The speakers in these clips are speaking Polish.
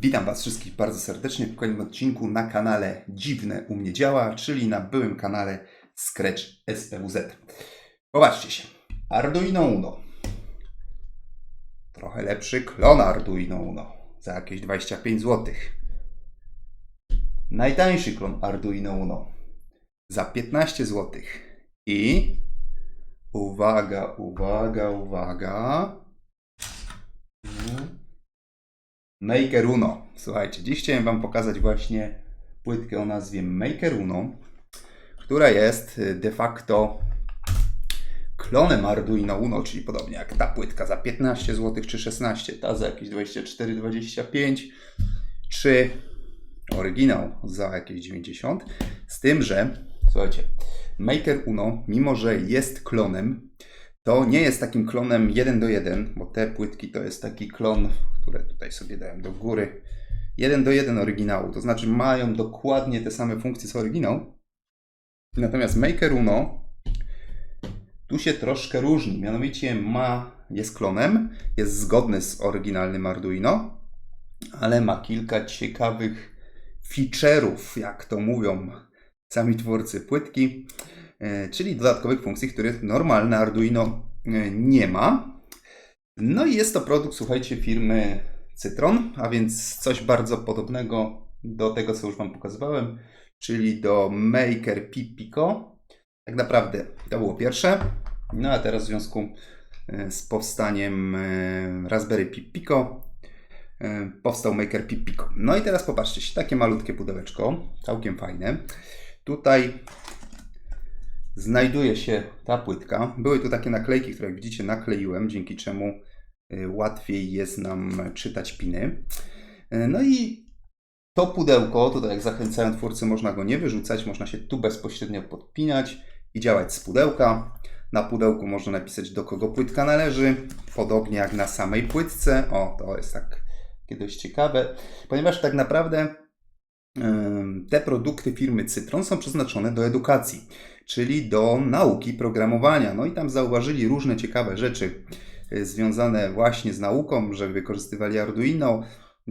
Witam Was wszystkich bardzo serdecznie w kolejnym odcinku na kanale Dziwne u mnie działa, czyli na byłym kanale Scratch SPWZ. Popatrzcie się. Arduino Uno. Trochę lepszy klon Arduino Uno. Za jakieś 25 zł. Najtańszy klon Arduino Uno. Za 15 zł. I uwaga, uwaga, uwaga. Maker Uno. Słuchajcie, dziś chciałem Wam pokazać właśnie płytkę o nazwie Maker Uno, która jest y, de facto klonem Arduino Uno, czyli podobnie jak ta płytka za 15 zł czy 16, ta za jakieś 24-25, czy oryginał za jakieś 90. Z tym, że słuchajcie, Maker Uno, mimo że jest klonem, to nie jest takim klonem 1 do 1, bo te płytki to jest taki klon, które tutaj sobie dałem do góry. 1 do 1 oryginału, to znaczy mają dokładnie te same funkcje co oryginał. Natomiast Maker Uno tu się troszkę różni. Mianowicie ma, jest klonem, jest zgodny z oryginalnym Arduino, ale ma kilka ciekawych feature'ów, jak to mówią sami twórcy płytki, e, czyli dodatkowych funkcji, których normalne Arduino e, nie ma. No i jest to produkt, słuchajcie, firmy Cytron, a więc coś bardzo podobnego do tego, co już Wam pokazywałem, czyli do Maker Pi Pico. Tak naprawdę to było pierwsze, no a teraz w związku e, z powstaniem e, Raspberry Pi Pico e, powstał Maker Pi Pico. No i teraz popatrzcie takie malutkie pudełeczko, całkiem fajne. Tutaj znajduje się ta płytka. Były tu takie naklejki, które jak widzicie nakleiłem, dzięki czemu y, łatwiej jest nam czytać piny. Y, No i to pudełko, tutaj jak zachęcają twórcy, można go nie wyrzucać, można się tu bezpośrednio podpinać i działać z pudełka. Na pudełku można napisać do kogo płytka należy, podobnie jak na samej płytce. O, to jest tak takie dość ciekawe, ponieważ tak naprawdę te produkty firmy Cytron są przeznaczone do edukacji, czyli do nauki programowania. No i tam zauważyli różne ciekawe rzeczy y, związane właśnie z nauką, że wykorzystywali Arduino,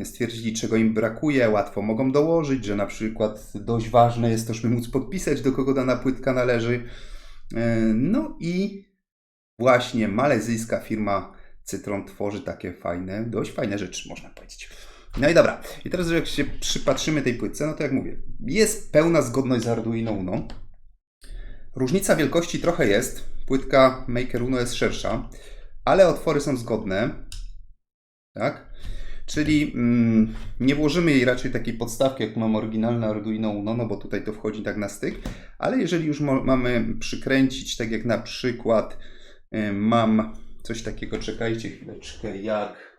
stwierdzili czego im brakuje, łatwo mogą dołożyć, że na przykład dość ważne jest to, żeby móc podpisać do kogo dana płytka należy. Y, No i właśnie malezyjska firma Cytron tworzy takie fajne, dość fajne rzeczy, można powiedzieć. No i dobra, i teraz jak się przypatrzymy tej płytce, no to jak mówię, jest pełna zgodność z Arduino Uno. Różnica wielkości trochę jest, płytka Maker Uno jest szersza, ale otwory są zgodne, tak? Czyli mm, nie włożymy jej raczej takiej podstawki, jak mam oryginalne Arduino Uno, no bo tutaj to wchodzi tak na styk, ale jeżeli już mamy przykręcić, tak jak na przykład y, mam coś takiego, czekajcie chwileczkę, jak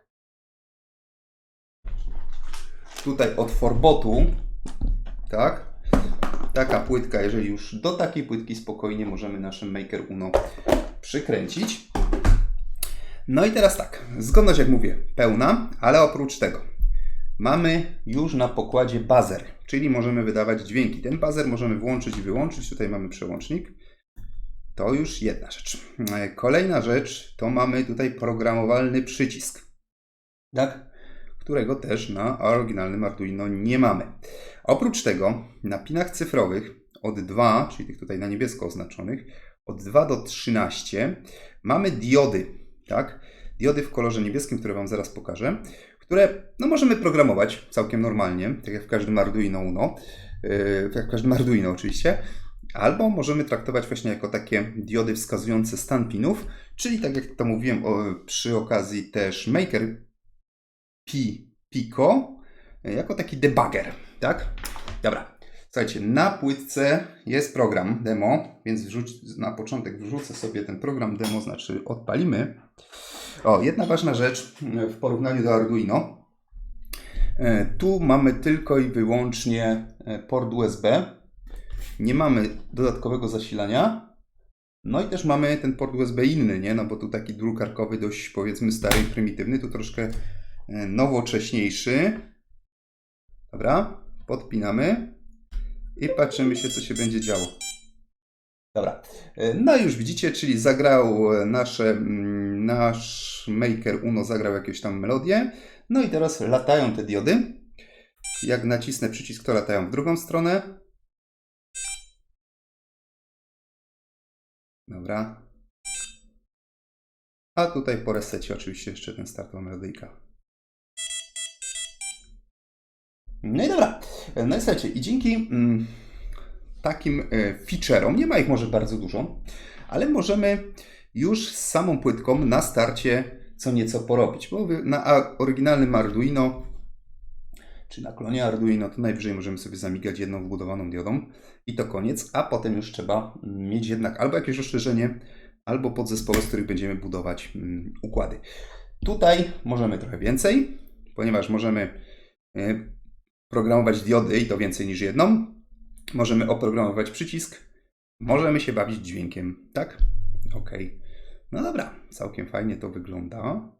tutaj od Forbotu, tak? Taka płytka, jeżeli już do takiej płytki spokojnie możemy naszym Maker Uno przykręcić. No i teraz tak, zgodność jak mówię, pełna, ale oprócz tego mamy już na pokładzie bazer, czyli możemy wydawać dźwięki. Ten bazer możemy włączyć i wyłączyć, tutaj mamy przełącznik. To już jedna rzecz. E, Kolejna rzecz to mamy tutaj programowalny przycisk. Tak? Którego też na oryginalnym Arduino nie mamy. Oprócz tego na pinach cyfrowych od 2, czyli tych tutaj na niebiesko oznaczonych, od 2 do 13 mamy diody, tak? Diody w kolorze niebieskim, które Wam zaraz pokażę, które no, możemy programować całkiem normalnie, tak jak w każdym Arduino Uno, yy, jak w każdym Arduino oczywiście, albo możemy traktować właśnie jako takie diody wskazujące stan pinów, czyli tak jak to mówiłem o, przy okazji też Maker Pi Pico jako taki debugger, tak? Dobra. Słuchajcie, na płytce jest program demo, więc wrzuć, na początek wrzucę sobie ten program demo, znaczy odpalimy. O, jedna ważna rzecz e, w porównaniu do Arduino. E, Tu mamy tylko i wyłącznie e, port USB. Nie mamy dodatkowego zasilania. No i też mamy ten port USB inny, nie? No bo tu taki drukarkowy, dość powiedzmy stary prymitywny, tu troszkę e, nowocześniejszy. Dobra, podpinamy i patrzymy się, co się będzie działo. Dobra, E, no już widzicie, czyli zagrał e, nasze, nasz Maker Uno zagrał jakieś tam melodię. No i teraz latają te diody. Jak nacisnę przycisk, to latają w drugą stronę. Dobra. A tutaj po resecie oczywiście jeszcze ten startowa melodyjka. No i dobra. No i słuchajcie, i dzięki mm, takim e, feature'om, nie ma ich może bardzo dużo, ale możemy już z samą płytką na starcie co nieco porobić, bo na oryginalnym Arduino czy na klonie Arduino to najwyżej możemy sobie zamigać jedną wbudowaną diodą i to koniec, a potem już trzeba mm, mieć jednak albo jakieś rozszerzenie, albo podzespoły, z których będziemy budować mm, układy. Tutaj możemy trochę więcej, ponieważ możemy y, programować diody i to więcej niż jedną. Możemy oprogramować przycisk. Możemy się bawić dźwiękiem, tak? Ok. No dobra, całkiem fajnie to wygląda.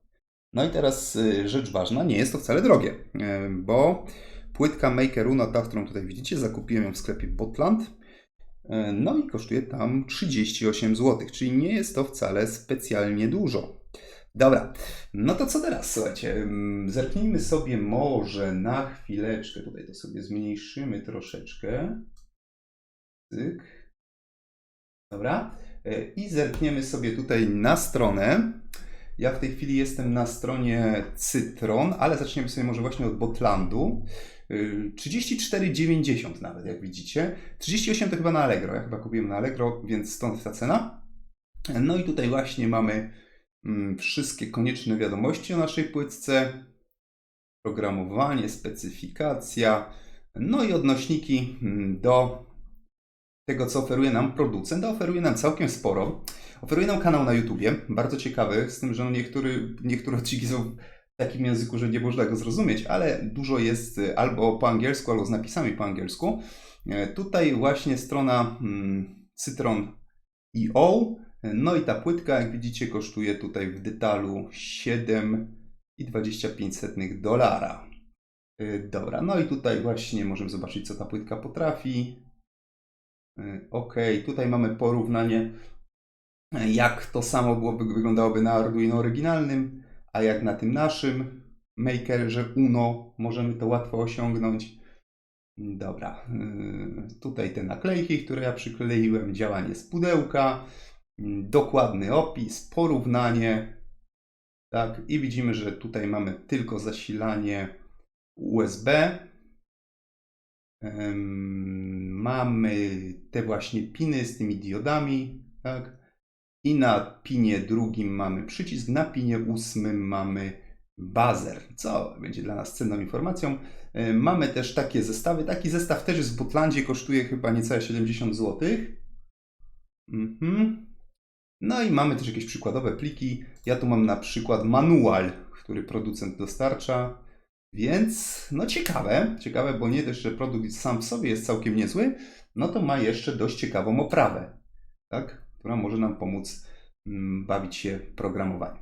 No i teraz y, rzecz ważna, nie jest to wcale drogie, y, bo płytka Maker Uno, ta, którą tutaj widzicie, zakupiłem ją w sklepie Botland. Y, No i kosztuje tam 38 zł, czyli nie jest to wcale specjalnie dużo. Dobra, no to co teraz? Słuchajcie, zerknijmy sobie może na chwileczkę. Tutaj to sobie zmniejszymy troszeczkę. Cyk. Dobra. E, I zerkniemy sobie tutaj na stronę. Ja w tej chwili jestem na stronie Cytron, ale zaczniemy sobie może właśnie od Botlandu. Y, 34,90 nawet, jak widzicie. 38 to chyba na Allegro. Ja chyba kupiłem na Allegro, więc stąd ta cena. No i tutaj właśnie mamy wszystkie konieczne wiadomości o naszej płytce, programowanie, specyfikacja, no i odnośniki mm, do tego, co oferuje nam producent. Oferuje nam całkiem sporo. Oferuje nam kanał na YouTubie, bardzo ciekawy, z tym, że no niektóry, niektóre odcinki są w takim języku, że nie można go zrozumieć, ale dużo jest y, albo po angielsku, albo z napisami po angielsku. E, Tutaj właśnie strona mm, Cytron.io no i ta płytka, jak widzicie, kosztuje tutaj w detalu 7,25 dolara. Yy, Dobra, no i tutaj właśnie możemy zobaczyć, co ta płytka potrafi. Yy, Ok, tutaj mamy porównanie, yy, jak to samo byłoby, wyglądałoby na Arduino oryginalnym, a jak na tym naszym Makerze Uno możemy to łatwo osiągnąć. Dobra, tutaj te naklejki, które ja przykleiłem, działanie z pudełka, dokładny opis, porównanie. Tak, i widzimy, że tutaj mamy tylko zasilanie USB. Mamy te właśnie piny z tymi diodami, tak? I na pinie drugim mamy przycisk, na pinie ósmym mamy bazer, co będzie dla nas cenną informacją. E, Mamy też takie zestawy. Taki zestaw też jest w Botlandzie, kosztuje chyba niecałe 70 zł. Mhm. No i mamy też jakieś przykładowe pliki. Ja tu mam na przykład manual, który producent dostarcza. Więc no ciekawe, ciekawe, bo nie też, że produkt sam w sobie jest całkiem niezły, no to ma jeszcze dość ciekawą oprawę, tak? która może nam pomóc mm, bawić się w programowaniu.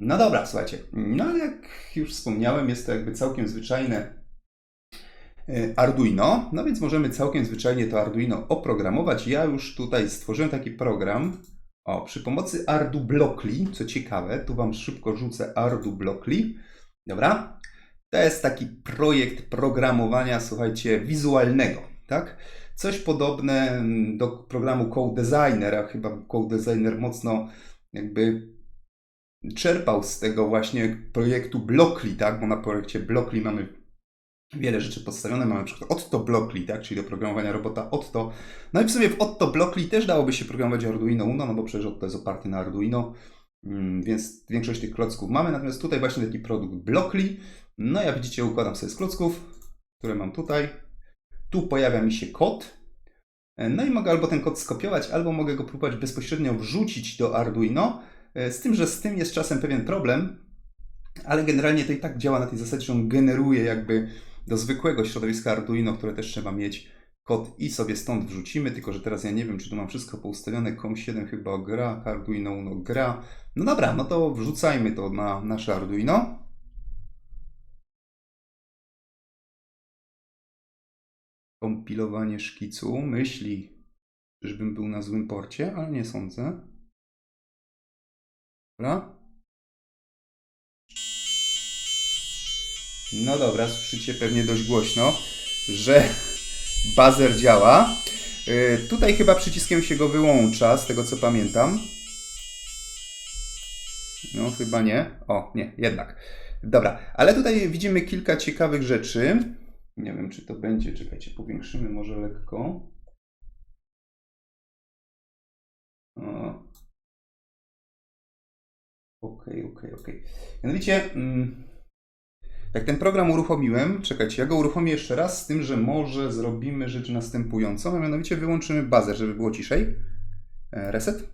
No dobra, słuchajcie, no ale jak już wspomniałem, jest to jakby całkiem zwyczajne e, Arduino, no więc możemy całkiem zwyczajnie to Arduino oprogramować. Ja już tutaj stworzyłem taki program, o, przy pomocy Ardu Blockly, co ciekawe, tu Wam szybko rzucę Ardu Blockly, dobra? To jest taki projekt programowania, słuchajcie, wizualnego, tak? Coś podobne mm, do programu Code Designer, a chyba Code Designer mocno jakby czerpał z tego właśnie projektu Blockly, tak? Bo na projekcie Blockly mamy wiele rzeczy podstawione. Mamy na przykład Otto Blockly, tak? Czyli do programowania robota Otto. No i w sumie w Otto Blockly też dałoby się programować Arduino Uno, no bo przecież Otto jest oparty na Arduino, mm, więc większość tych klocków mamy. Natomiast tutaj właśnie taki produkt Blockly. No jak widzicie, układam sobie z klocków, które mam tutaj. Tu pojawia mi się kod. No i mogę albo ten kod skopiować, albo mogę go próbować bezpośrednio wrzucić do Arduino. E, Z tym, że z tym jest czasem pewien problem, ale generalnie to i tak działa na tej zasadzie, że on generuje jakby do zwykłego środowiska Arduino, które też trzeba mieć kod i sobie stąd wrzucimy, tylko że teraz ja nie wiem, czy tu mam wszystko poustawione, COM7 chyba gra, Arduino Uno gra. No dobra, no to wrzucajmy to na nasze Arduino. Kompilowanie szkicu, myśli, żebym był na złym porcie, ale nie sądzę. Dobra. No dobra, słyszycie pewnie dość głośno, że bazer działa. Yy, tutaj chyba przyciskiem się go wyłącza, z tego co pamiętam. No, chyba nie. O, nie, jednak. Dobra, ale tutaj widzimy kilka ciekawych rzeczy. Nie wiem, czy to będzie. Czekajcie, powiększymy może lekko. Okej, okej, okej. Mianowicie, mm, jak ten program uruchomiłem, czekajcie, ja go uruchomię jeszcze raz, z tym, że może zrobimy rzecz następującą, a mianowicie wyłączymy bazę, żeby było ciszej. E, Reset.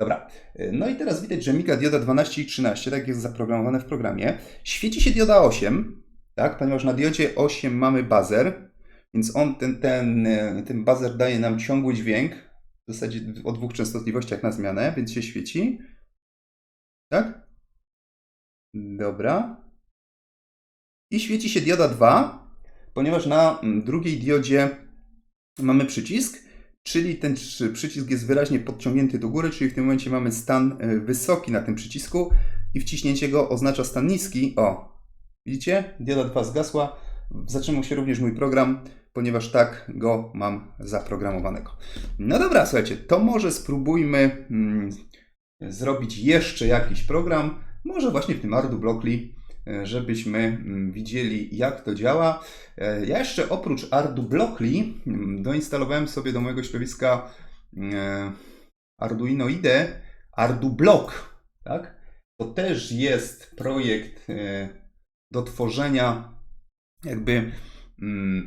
Dobra. E, No i teraz widać, że miga dioda 12 i 13, tak jest zaprogramowane w programie. Świeci się dioda 8, tak, ponieważ na diodzie 8 mamy bazer, więc on, ten, ten, e, ten bazer daje nam ciągły dźwięk, w zasadzie o dwóch częstotliwościach na zmianę, więc się świeci. Tak? Dobra. I świeci się dioda 2, ponieważ na mm, drugiej diodzie mamy przycisk, czyli ten przy- przycisk jest wyraźnie podciągnięty do góry, czyli w tym momencie mamy stan e, wysoki na tym przycisku i wciśnięcie go oznacza stan niski. O, widzicie? Dioda 2 zgasła. Zatrzymał się również mój program, ponieważ tak go mam zaprogramowanego. No dobra, słuchajcie, to może spróbujmy mm, zrobić jeszcze jakiś program, może właśnie w tym Ardu Blockly, e, żebyśmy mm, widzieli jak to działa. E, Ja jeszcze oprócz Ardu Blockly mm, doinstalowałem sobie do mojego środowiska e, Arduino IDE Ardu Block, tak? To też jest projekt do tworzenia jakby mm,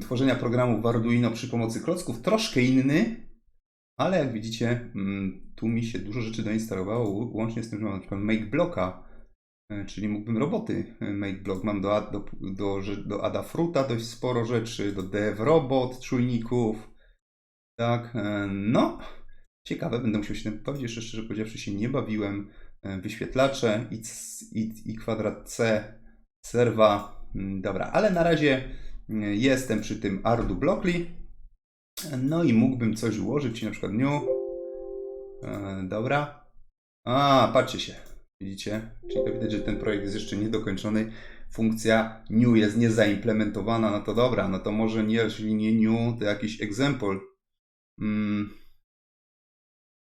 tworzenia programów w Arduino przy pomocy klocków, troszkę inny, ale jak widzicie, mm, tu mi się dużo rzeczy doinstalowało, łącznie z tym, że mam na przykład Make Blocka, e, czyli mógłbym roboty e, Make Block. Mam do, do, do, do Adafruta dość sporo rzeczy, do Dev Robot, czujników. Tak, e, no, ciekawe, będę musiał się tym powiedzieć, jeszcze szczerze powiedziawszy się nie bawiłem. Wyświetlacze i, i, i kwadrat C, serwa, Mm, dobra, ale na razie jestem przy tym Ardu Blockly. No i mógłbym coś ułożyć, na przykład new. E, dobra. A, patrzcie się. Widzicie? Czyli to widać, że ten projekt jest jeszcze niedokończony. Funkcja new jest niezaimplementowana. No to dobra, no to może nie, jeśli nie new, to jakiś example. Mm.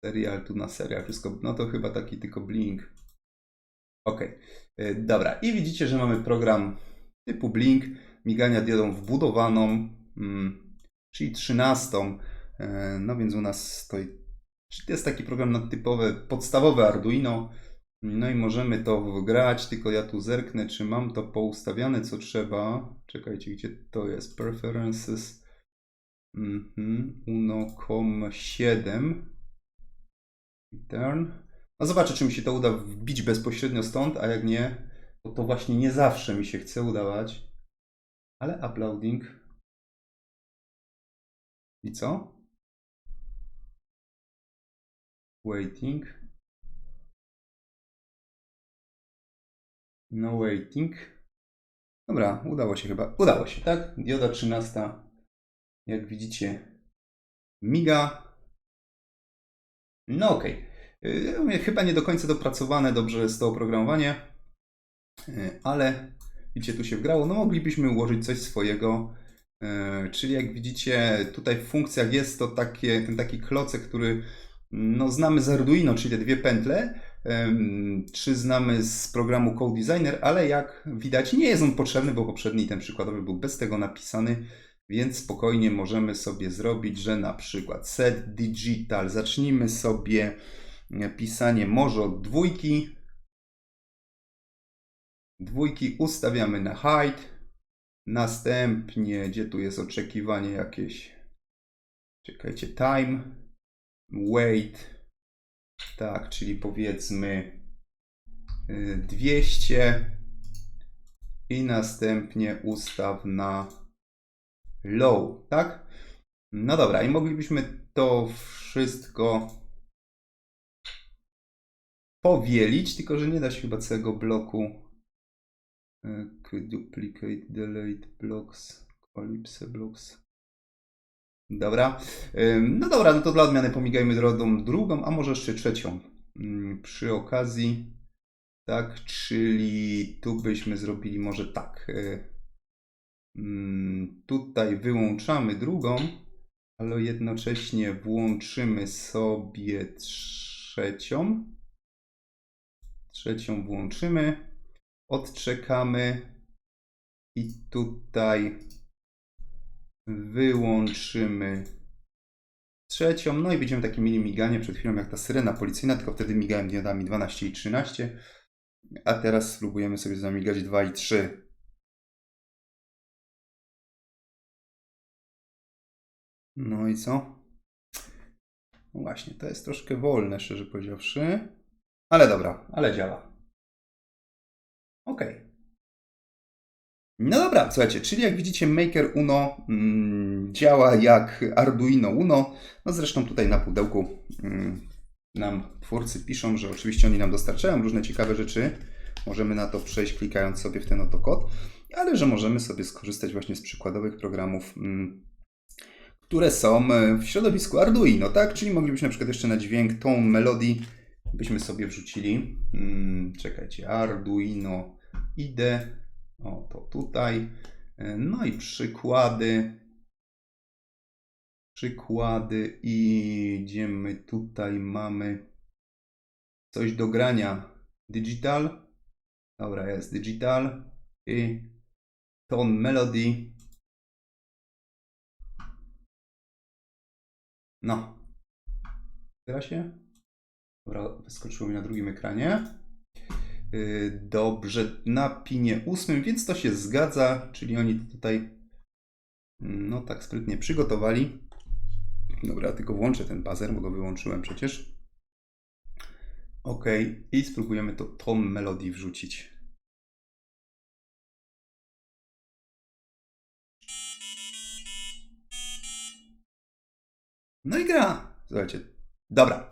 Serial tu na serial, wszystko. No to chyba taki tylko blink. Ok, dobra. I widzicie, że mamy program typu blink, migania diodą wbudowaną, mm, czyli 13. E, No więc u nas stoi. To jest taki program na typowe, podstawowe Arduino. No i możemy to wgrać, tylko ja tu zerknę, czy mam to poustawiane, co trzeba. Czekajcie, gdzie to jest? Preferences. Mhm. Uno.com7. Return. No zobaczę, czy mi się to uda wbić bezpośrednio stąd, a jak nie, to to właśnie nie zawsze mi się chce udawać. Ale uploading. I co? Waiting. No waiting. Dobra, udało się chyba. Udało się, tak? Dioda 13. Jak widzicie, miga. No okej. Yy, Chyba nie do końca dopracowane dobrze jest to oprogramowanie, yy, ale widzicie, tu się wgrało. No moglibyśmy ułożyć coś swojego. Yy, Czyli jak widzicie, tutaj w funkcjach jest to takie, ten taki klocek, który no, znamy z Arduino, czyli dwie pętle, czy znamy z programu Code Designer, ale jak widać nie jest on potrzebny, bo poprzedni ten przykładowy był bez tego napisany, więc spokojnie możemy sobie zrobić, że na przykład set digital, zacznijmy sobie e, pisanie może od dwójki, dwójki ustawiamy na height, następnie, gdzie tu jest oczekiwanie jakieś, czekajcie, time, wait, tak, czyli powiedzmy y, 200 i następnie ustaw na low, tak? No dobra, i moglibyśmy to wszystko powielić, tylko że nie da się chyba całego bloku y, duplicate, delete blocks, collapse blocks. Dobra. No dobra, no to dla odmiany pomigajmy drogą drugą, a może jeszcze trzecią. Ym, Przy okazji Tak, czyli tu byśmy zrobili może tak. y, mm, Tutaj wyłączamy drugą, ale jednocześnie włączymy sobie trzecią. Trzecią włączymy, odczekamy i tutaj wyłączymy trzecią, no i będziemy takie mini miganie przed chwilą jak ta syrena policyjna, tylko wtedy migałem diodami 12 i 13, a teraz spróbujemy sobie zamigać 2 i 3. No i co? No właśnie, to jest troszkę wolne, szczerze powiedziawszy. Ale dobra, ale działa. Ok. No dobra, słuchajcie, czyli jak widzicie Maker Uno mm, działa jak Arduino Uno. No zresztą tutaj na pudełku mm, nam twórcy piszą, że oczywiście oni nam dostarczają różne ciekawe rzeczy. Możemy na to przejść klikając sobie w ten oto kod, ale że możemy sobie skorzystać właśnie z przykładowych programów, mm, które są e, w środowisku Arduino, tak? Czyli moglibyśmy na przykład jeszcze na dźwięk tą melodii byśmy sobie wrzucili. Mm, czekajcie, Arduino IDE. O, to tutaj. E, No i przykłady. Przykłady i gdzie my tutaj mamy coś do grania. Digital. Dobra, jest digital i tone melody. No. Gra się? Dobra, wyskoczyło mi na drugim ekranie. Yy, Dobrze, na pinie ósmym, więc to się zgadza, czyli oni to tutaj no tak sprytnie przygotowali. Dobra, tylko włączę ten buzzer, bo go wyłączyłem przecież. Ok, i spróbujemy to ton melodii wrzucić. No i gra. Słuchajcie, dobra.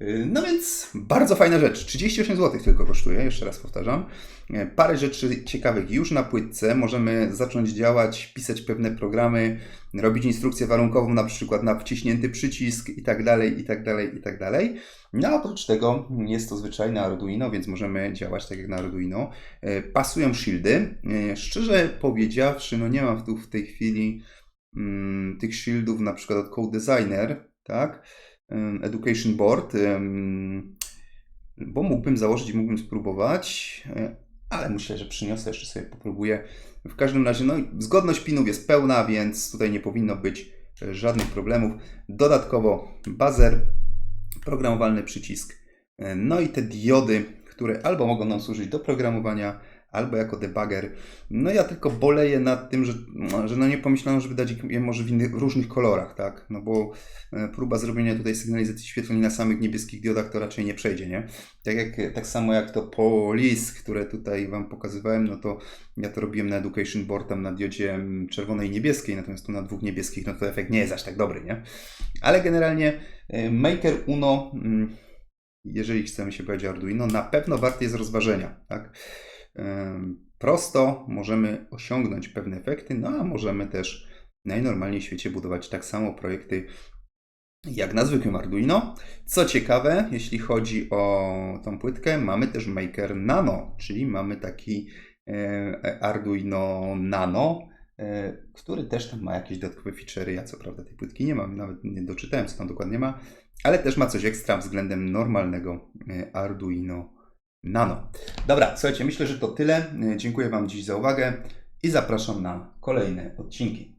Yy, No więc bardzo fajna rzecz. 38 zł tylko kosztuje, jeszcze raz powtarzam. Yy, Parę rzeczy ciekawych już na płytce. Możemy zacząć działać, pisać pewne programy, robić instrukcję warunkową, na przykład na wciśnięty przycisk i tak dalej, i tak dalej, i tak dalej. No a oprócz tego jest to zwyczajne Arduino, więc możemy działać tak jak na Arduino. Yy, Pasują shieldy. Szczerze powiedziawszy, no nie mam tu w tej chwili mm, tych shieldów na przykład od Code Designer, tak? Education Board, bo mógłbym założyć i mógłbym spróbować, y, ale myślę, że przyniosę, jeszcze sobie popróbuję. W każdym razie, no, zgodność pinów jest pełna, więc tutaj nie powinno być y, żadnych problemów. Dodatkowo buzzer, programowalny przycisk, y, no i te diody, które albo mogą nam służyć do programowania, albo jako debugger. No ja tylko boleję nad tym, że, że no nie pomyślano, żeby dać je może w innych, różnych kolorach, tak? No bo e, próba zrobienia tutaj sygnalizacji świetlnej na samych niebieskich diodach to raczej nie przejdzie, nie? Tak, jak, tak samo jak to Police, które tutaj Wam pokazywałem, no to ja to robiłem na Education Board tam na diodzie mm, czerwonej i niebieskiej, natomiast tu na dwóch niebieskich, no to efekt nie jest aż tak dobry, nie? Ale generalnie e, Maker Uno, mm, jeżeli chcemy się powiedzieć Arduino, na pewno wart jest rozważenia, tak? Prosto możemy osiągnąć pewne efekty, no a możemy też najnormalniej w świecie budować tak samo projekty jak na zwykłym Arduino. Co ciekawe, jeśli chodzi o tą płytkę, mamy też Maker Nano, czyli mamy taki e, Arduino Nano, e, który też tam ma jakieś dodatkowe feature'y. Ja co prawda tej płytki nie mam, nawet nie doczytałem, co tam dokładnie ma, ale też ma coś ekstra względem normalnego e, Arduino Nano. Dobra, słuchajcie, myślę, że to tyle. Dziękuję Wam dziś za uwagę i zapraszam na kolejne odcinki.